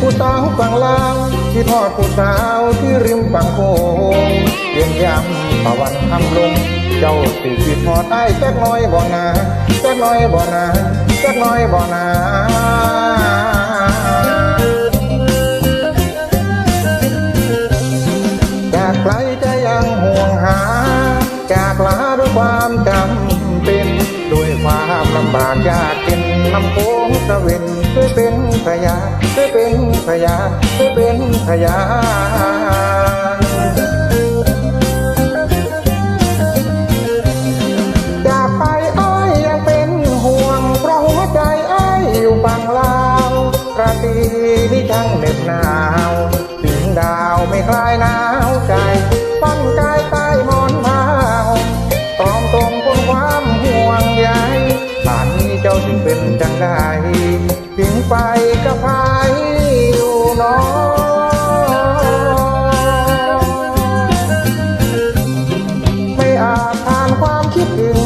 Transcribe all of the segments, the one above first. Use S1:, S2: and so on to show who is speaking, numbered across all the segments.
S1: ผู้สาวฝั่งลาวที่ทอดผู้สาวที่ริมฝั่งโขงเย็นยำตะวันทำลง เจ้าสิคิดทอดไอ้ายจักน้อยบ่นาแจักน้อยบ่นาแจักน้อยบ่นาจากไกลจะยังห่วงหา จากลาด้วยความจำเป็น ด้วยความลำบากยากเข็น นำโขงตะเวนช่วยเป็นพยานช่วยเป็นพยานช่วยเป็นพยานจากไปอ้ายยังเป็นห่วงเพราะหัวใจอ้ายอยู่ฝั่งลาวราตรีนี่ช่างเหน็บหนาวถึงดาวไม่คลายหนาวใจปั้นกายใต้หมอนผ้าห่มตรอมตรงบนความ เจ้าจึงเป็นจังไดถึงไปกับพายอยู่น้องไม่อาจผ่านความคิดถึง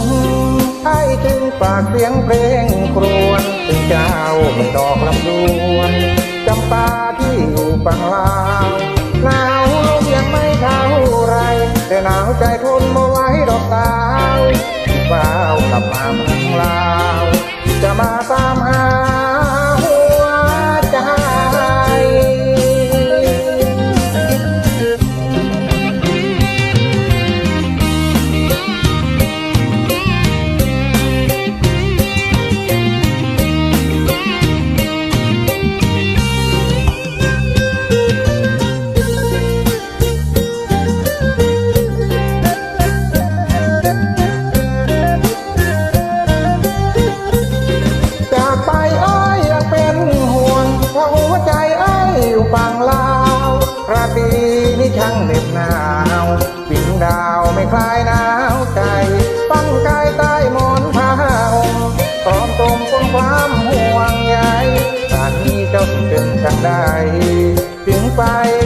S1: ให้จึงฝากเสียงเพลงครวญถึงเจ้าไม่ดอกลำดวนจำปาที่อยู่ฝั่งลาวหนาวลมยังไม่เท่าไร แต่หนาวใจทนมาไหว้ดอกสาวว้าวกลับมาเมืองลา จะมาตาม ช่างเหน็บหนาวปิ่นดาวไม่คลายหนาวใจปั้นกายใต้หมอนผ้าห่มพร้อมตมคนความห่วงใยป่านนี้เจ้าเป็นจังได้ถึงไป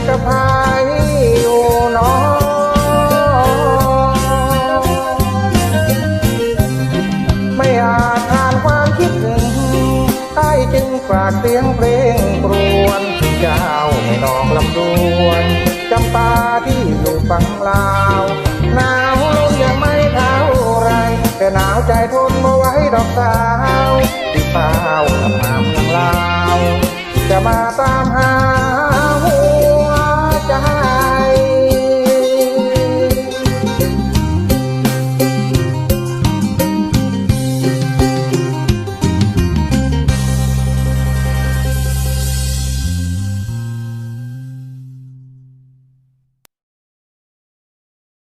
S1: กับพายอยู่น้องไม่อาจอ่านความคิดถึงใต้จึงฝากเสียงเพลงครวญถึงเจ้าไม่นอกลำดวนจำ ปาที่อยู่ฝั่งลาวหนาวลมยังไม่เท่าไร แต่หนาวใจทนมาไว้ดอกสาวที่เฝ้ากลับมาเมืองลาว จะมาตามหา